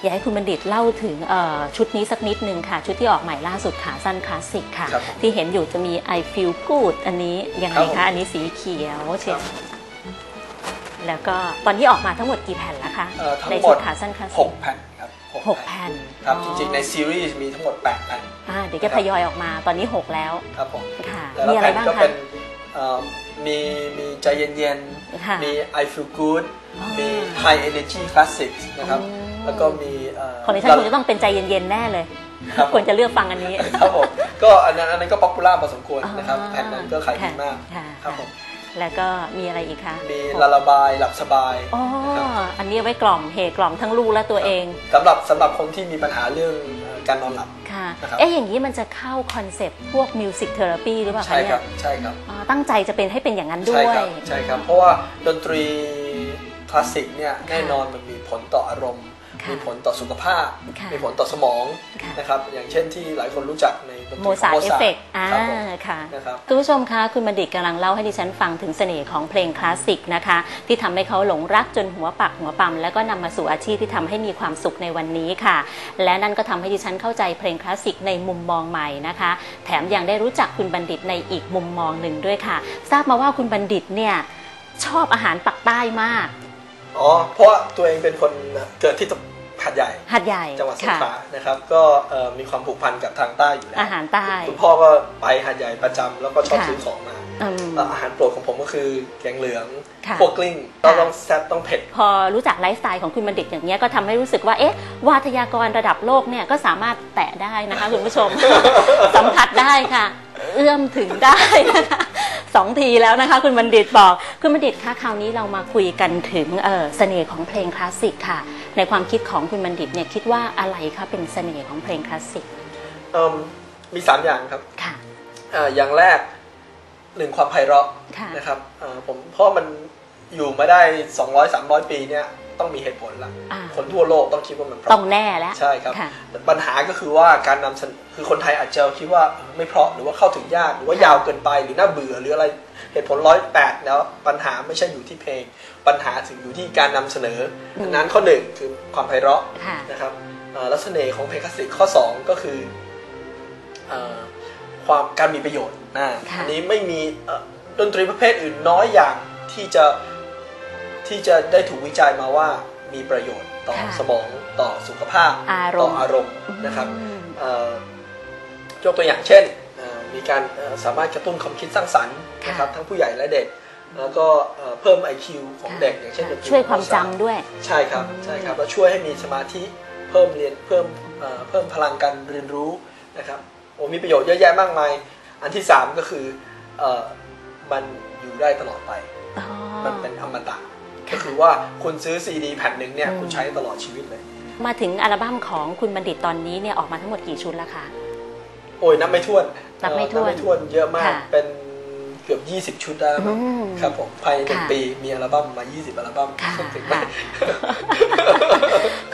อยากให้คุณบัณฑิตเล่าถึงเอ่อชุดนี้สักนิดนึงค่ะ ชุดที่ออกใหม่ล่าสุดขาสั้นคลาสสิกค่ะครับผมที่เห็นอยู่จะมี I feel good อันนี้ยังไงครับผมคะอันนี้สีเขียวเช่ครับแล้วก็ตอนนี้ออกมาทั้งหมดกี่แผ่นแล้วคะเอ่อทั้งในหมชุดดขาสั้นคลาสหสิกกแผ่นครับหกแผ่นครับอ๋อจริงๆในซีรีส์มีทั้งหมด8แผ่นอ่าเดี๋ยวจะทยอยออกมาตอนนี้6แล้วครับผมค่ะแต่มีละอะไรแผ่นบ้างก็คะเป็นเอ่อมีมีใจเย็นค่ะๆมี I feel good อ๋อมี high energy classics นะครับอืม แล้วก็มีเอ่อคนนี้ท่านคงจะต้องเป็นใจเย็นๆแน่เลยครับควรจะเลือกฟังอันนี้ครับผมก็อันนั้นอันนั้นก็ป๊อปปูล่าพอสมควรนะครับอ๋อแผ่นนั้นก็ขายดีมากค่ะครับผมแล้วก็มีอะไรอีกคะมีลาลาบายหลับสบายอ๋อนะครับอันนี้เอาไว้กล่อมเหกล่อมทั้งลูกและตัวเองสำหรับสำหรับคนที่มีปัญหาเรื่องเอ่อการนอนหลับค่ะนะครับเอ๊ะอย่างนี้มันจะเข้าคอนเซปต์พวกมิวสิกเทอราปีหรือเปล่าคะใช่เนี่ครัยบใช่ครับอ๋อตั้งใจจะเป็นให้เป็นอย่างนั้นด้ใช่วยครับใช่ครับเพราะว่าดนตรีค ลาสสิกเนี่ยแน่นอนมันมีผลต่ออารมณ์ค่ะมีผลต่อสุขภาพค่ะมีผลต่อสมองค่ะนะครับอย่างเช่นที่หลายคนรู้จักในดนตรีโมซาร์ทเอฟเฟกอ่าครับผมค่ะนะครับคุณผู้ชมคะคุณบัณฑิตกำลังเล่าให้ดิฉันฟังถึงเสน่ห์ของเพลงคลาสสิกนะคะ ที่ทำให้เขาหลงรักจนหัวปักหัวปั๊มแล้วก็นำมาสู่อาชีพที่ทำให้มีความสุขในวันนี้ค่ะ และนั่นก็ทำให้ดิฉันเข้าใจเพลงคลาสสิกในมุมมองใหม่นะคะ แถมยังได้รู้จักคุณบัณฑิตในอีกมุมมองหนึ่งด้วยค่ะ ทราบมาว่าคุณบัณฑิตเนี่ยชอบอาหารปักใต้มาก อ๋อเพราะว่าตัวเองเป็นคนเกิดที่หัดใหญ่หัดใหญ่จังหวัดสงค่ะขลานะครับ ก็เอ่อมีความผูกพันกับทางใต้อยู่แล้วอาหารใต้คุณพ่อก็ไปหัดใหญ่ประจำแล้วก็ชอบค่ะซื้อของมาอืมแล้วอาหารโปรดของผมก็คือแกงเหลืองค่ะพวกกลิ้งต้องต้องแซ่บต้องเผ็ด พอรู้จักไลฟ์สไตล์ของคุณบัณฑิตอย่างนี้ยก็ทำให้รู้สึกว่าเอ๊ะวาทยากรระดับโลกเนี่ยก็สามารถแตะได้นะคะคุณผู้ชมสัมผัสได้ค่ะ เอื้อมถึงได้นะคะ สองทีแล้วนะคะ คุณบัณฑิตบอก คุณบัณฑิตคะคราวนี้เรามาคุยกันถึงเอ่อเสน่ห์ของเพลงคลาสสิกค่ะ ในความคิดของคุณบัณฑิตเนี่ยคิดว่าอะไรคะเป็นเสน่ห์ของเพลงคลาสสิกเอิ่มมี 3 อย่างครับค่ะอ่าอย่างแรกหนึ่งความไพเราะค่ะนะครับอ่าผมเพราะมันอยู่มาได้ 200 300 ปีเนี่ย ต้องมีเหตุผลละอ่าคนทั่วโลกต้องคิดว่ามันเพต้อราะงแน่แล้วใช่ครับค่ะปัญหาก็คือว่าการนำเสนอคือคนไทยอาจจะคิดว่าไม่เพราะหรือว่าเข้าถึงยากหรือว่าค่ะยาวเกินไปหรือน่าเบื่อหรืออะไรเหตุผลร้อยแปดแล้วปัญหาไม่ใช่อยู่ที่เพลง ปัญหาถึงอยู่ที่การนำเสนอดังนั้นข้อหนึ่งคือความไพเราะค่ะนะครับเอ่อแล้วเสน่ห์ของเพลงคลาสสิกข้อ 2 ก็คือเอ่อความการมีประโยชน์นะค่ะอันี้ไม่มีเอ่อดนตรีประเภทอื่นน้อยอย่างที่จะ ที่จะได้ถูกวิจัยมาว่ามีประโยชน์ต่อค่ะสมองต่อสุขภาพอารต่อมณ์อารมณ์นะครับอืมเอ่อยกตัวอย่างเช่นเอ่อมีการเอ่อสามารถกระตุ้นความคิดสร้างสรรค์ค่ะนะครับทั้งผู้ใหญ่และเด็ก แล้วก็เอ่อเพิ่ม IQ ของเด็กอย่างเช่นดนตรีช่วยความโมซาร์ทจำด้วย ใช่ครับใช่ครับแล้วช่วยให้มีสมาธิเพิ่มเรียนเพิ่มเอ่อเพิ่มพลังการเรียนรู้นะครับโอ้มีประโยชน์เยอะแยะมากมาย อันที่ 3 ก็คือเอ่อมันอยู่ได้ตลอดไปอ๋อมันเป็นอมตะค่ะ ก็คือว่าคุณซื้อซีดีแผ่นหนึ่งเนี่ยอืมคุณใช้ตลอดชีวิตเลย มาถึงอัลบั้มของคุณบัณฑิตตอนนี้เนี่ยออกมาทั้งหมดกี่ชุดแล้วคะ โอ้ยนับไม่ถ้วนนับไม่ถ้วนเอ่อนับไม่ถ้วนเยอะมากค่ะเป็น เกือบ 20 ชุดได้แล้วมั้งอืมครับผมภายในหนึ่งค่ะปีมีอัลบั้มมา 20 อัลบั้มค่ะถึงไหมค่ะ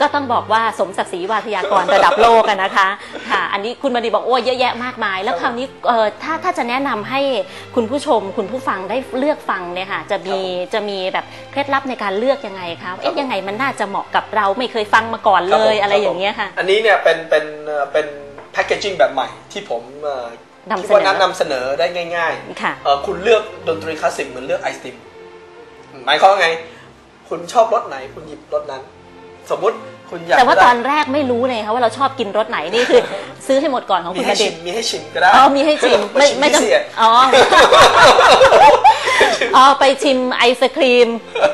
ก็ต้องบอกว่าสมศักดิ์ศรีวาทยากรระดับโลกอะนะคะค่ะ อันนี้คุณบัณฑิตบอกโอ้ยเยอะแยะมากมาย แล้วคราวนี้เอ่อถ้าถ้าจะแนะนำให้คุณผู้ชมคุณผู้ฟังได้เลือกฟังเนี่ยค่ะจะมีจะมีแบบเคล็ดลับในการเลือกยังไงคะเอ๊ะยังไงมันน่าจะเหมาะกับเราไม่เคยฟังมาก่อนคเลบผมยอะไรคบผมอย่างเงี้ยค่ะ อันนี้เนี่ยเป็นเป็นเอ่อเป็นแพคเกจิ้งแบบใหม่ที่ผมเอ่อ นำคิดเสนอว่านั้นนำเสนอได้ง่ายค่ะ ๆเอ่อคุณเลือกดนตรีคลาสสิกเหมือนเลือกไอศติมหมายความว่าไง คุณชอบรสไหน คุณหยิบรสนั้น สมมุติคุณอยากแต่ว่าจะตได้อนแรกไม่รู้เลยค่ะว่าเราชอบกินรสไหนนี่คือ ซื้อให้หมดก่อนของมีคุณให้บัณฑิชิตมมีให้ชิมก็ได้อ๋อมีให้ชิมไม่ไม่ชิจำพิเศษอ๋อ อ๋อไปชิมไอศครีม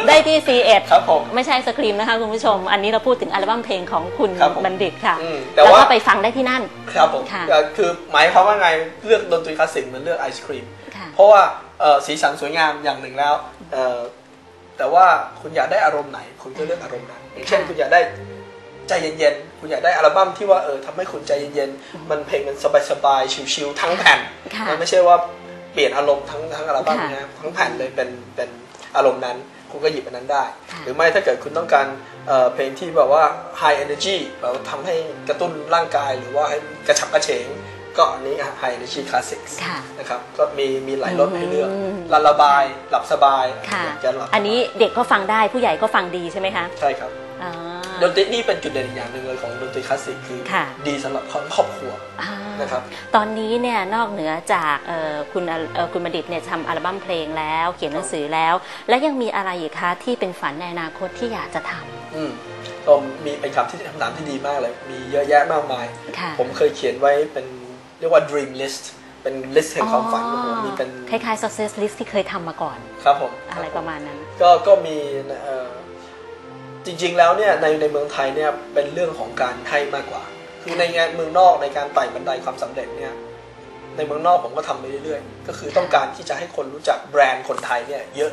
ได้ที่ซีเอ็ดครับผมไม่ใช่ไอศครีมนะคะคุณผู้ชม อันนี้เราพูดถึงอัลบั้มเพลงของคุณครับผมบัณฑิตค่ะ อืมแต่แล้วว่า ก็ไปฟังได้ที่นั่น ครับผมค่ะ เอ่อคือหมายความว่าไงเลือกดนตรีคลาสสิกเหมือนเลือกไอศครีม ค่ะ เพราะว่าเอ่อสีสันสวยงามอย่างหนึ่งแล้วเอ่อแต่ว่าคุณอยากได้อารมณ์ไหน คุณก็เลือกอารมณ์นั้นอย่างเช่นค่ะ คุณอยากได้ใจเย็นๆ คุณอยากได้อัลบั้มที่ว่าเออทำให้คุณใจเย็นๆ มันเพลงมันสบายๆ ชิลๆ ทั้งแผ่น ค่ะ มันไม่ใช่ว่าเปลี่ยนอารมณ์ทั้งทั้งอัลบั้มค่ะนะทั้งแผ่นเลยเป็นเป็นอารมณ์นั้น คุณก็หยิบอันนั้นได้ค่ะหรือไม่ถ้าเกิดคุณต้องการเอ่อเพลงที่แบบว่า high energy แบบว่าทำให้กระตุ้นร่างกายหรือว่าให้กระฉับกระเฉงก็อันนี้ high energy classics ค่ะนะครับก็มีมีหลายรสให้เลือกอืมละระบายหลับสบายค่ะอยากจะหลับอันนี้เด็กก็ฟังได้ผู้ใหญ่ก็ฟังดีใช่ไหมคะ ใช่ครับอ่าดนตรีนี่เป็นจุดเด่นอีกอย่างหนึ่งเลยของดนตรีคลาสสิกคือค่ะดีสำหรับครอบครัวอ่า นะครับตอนนี้เนี่ยนอกเหนือจากเอ่อคุณอเอ่อคุณบัณฑิตเนี่ยทำอัลบั้มเพลงแล้ว เขียนหนังสือแล้ว และยังมีอะไรอีกคะที่เป็นฝันในอนาคตที่อยากจะทอืมก็มีเป็นคำที่คำถามที่ดีมากเลย มีเยอะแยะมากมายำค่ะผมเคยเขียนไว้เป็นเรียกว่า dream list เป็น list แห่งความฝันของผมมีเป็นคล้ายๆ success list ที่เคยทำมาก่อน ครับผม อะไรประมาณนั้น ก็ก็มีเอ่อจริงๆแล้วเนี่ยในในเมืองไทยเนี่ยเป็นเรื่องของการให้มากกว่า คือในงานเมืองนอกในการไต่บันไดความสำเร็จเนี่ยในเมืองนอกผมก็ทำไปเรื่อยๆ ก็คือต้องการที่จะให้คนรู้จักแบรนด์คนไทยเนี่ยเยอะ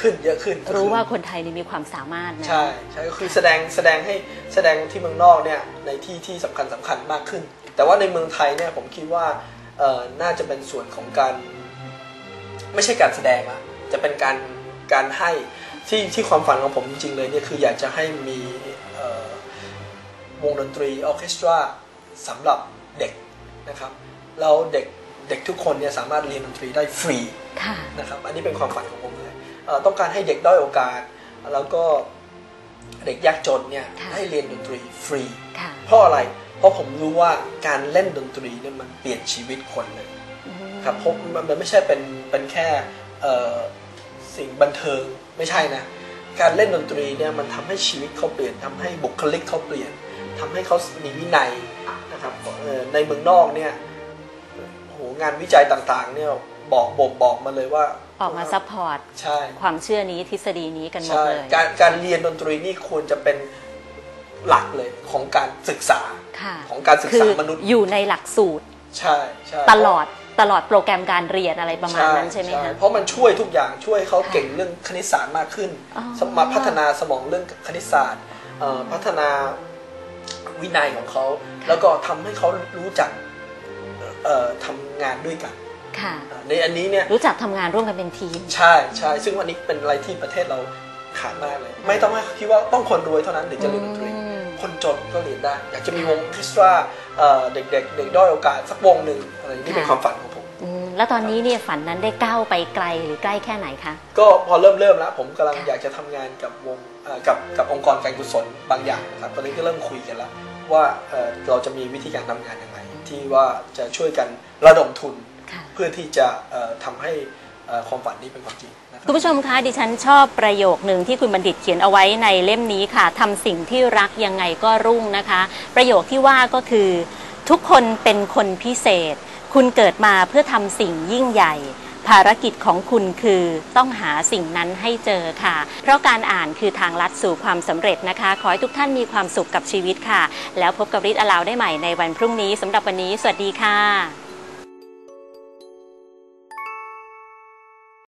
ขึ้นเยอะขึ้นก็คือรู้ว่าคนไทยนี่มีความสามารถนะใช่ใช่ก็คือแสดงแสดงให้แสดงที่เมืองนอกเนี่ยในที่ที่สำคัญสำคัญมากขึ้น แต่ว่าในเมืองไทยเนี่ยผมคิดว่าเอ่อน่าจะเป็นส่วนของการ ไม่ใช่การแสดงอะจะเป็นการการให้ที่ที่ความฝันของผมจริงๆเลยเนี่ยคืออยากจะให้มีเอ่อ วงดนตรีออร์เคสตราสำหรับเด็กนะครับแล้วเด็กเด็กทุกคนเนี่ยสามารถเรียนดนตรีได้ฟรีค่ะนะครับอันนี้เป็นความฝันของผมเลยเอ่อต้องการให้เด็กด้อยโอกาส แล้วก็เด็กยากจนเนี่ยค่ะให้เรียนดนตรีฟรีค่ะเพราะอะไร เพราะผมรู้ว่าการเล่นดนตรีเนี่ยมันเปลี่ยนชีวิตคนเลยอืมครับเพราะมันมันไม่ใช่เป็นเป็นแค่เอ่อสิ่งบันเทิงไม่ใช่นะ การเล่นดนตรีเนี่ยมันทำให้ชีวิตเขาเปลี่ยนทำให้บุคลิกเขาเปลี่ยน ทำให้เขามีวินัยนะครับเอ่อในเมืองนอกเนี่ยโหงานวิจัยต่างๆเนี่ยบอกบอกบอกมาเลยว่า ออกมาซัพพอร์ตใช่ความเชื่อนี้ทฤษฎีนี้กันหมดใช่เลยการการเรียนดนตรีนี่ควรจะเป็นหลักเลยของการศึกษาค่ะของการศึกคืษาอมนุษย์อยู่ในหลักสูตรใช่ใช่ตลอดตลอดโปรแกรมการเรียนอะไรประมาณนั้นใช่ไหมคะเพราะมันช่วยทุกอย่างช่วยเขาค่ะเก่งเรื่องคณิตศาสตร์มากขึ้นอ๋อสมาพัฒนาสมองเรื่องคณิตศาสตร์เอ่อพัฒนา วินัยของเขา แล้วก็ทำให้เขารู้จักเอ่อทำงานด้วยกันค่ะอ่าในอันนี้เนี่ยรู้จักทำงานร่วมกันเป็นทีม ใช่ใช่ซึ่งวันนี้เป็นอะไรที่ประเทศเราขาดมากเลย ไม่ต้องให้คิดว่าต้องคนรวยเท่านั้นถึงจะเรียนดนตรีอืมคนจนก็เรียนได้ อยากจะมีวงออร์เคสตราเอ่อเด็ก ๆ เด็กด้อยโอกาสสักวงหนึ่งอะไรนี่เป็นค่ะความฝันของผมอืมแล้วตอนนี้เนี่ยฝันนั้นได้ก้าวไปไกลหรือใกล้แค่ไหนคะ ก็พอเริ่มเริ่มแล้วผมกำลังค่ะอยากจะทำงานกับวงเอ่อกับกับองค์กรการกุศลบางอย่างนะครับตอนนี้ก็เริ่มคุยกันแล้ว ว่าเอ่อเราจะมีวิธีการทำงานยังไงที่ว่าจะช่วยกันระดมทุนค่ะเพื่อที่จะเอ่อทำให้เอ่อความฝันนี้เป็นความจริงนะครับคุณผู้ชมคะดิฉันชอบประโยคหนึ่งที่คุณบัณฑิตเขียนเอาไว้ในเล่มนี้ค่ะทำสิ่งที่รักยังไงก็รุ่งนะคะ ประโยคที่ว่าก็คือ ทุกคนเป็นคนพิเศษ คุณเกิดมาเพื่อทำสิ่งยิ่งใหญ่ ภารกิจของคุณคือต้องหาสิ่งนั้นให้เจอค่ะ เพราะการอ่านคือทางลัดสู่ความสำเร็จนะคะ ขอให้ทุกท่านมีความสุขกับชีวิตค่ะ แล้วพบกับริทอลาวได้ใหม่ในวันพรุ่งนี้สำหรับวันนี้ สวัสดีค่ะ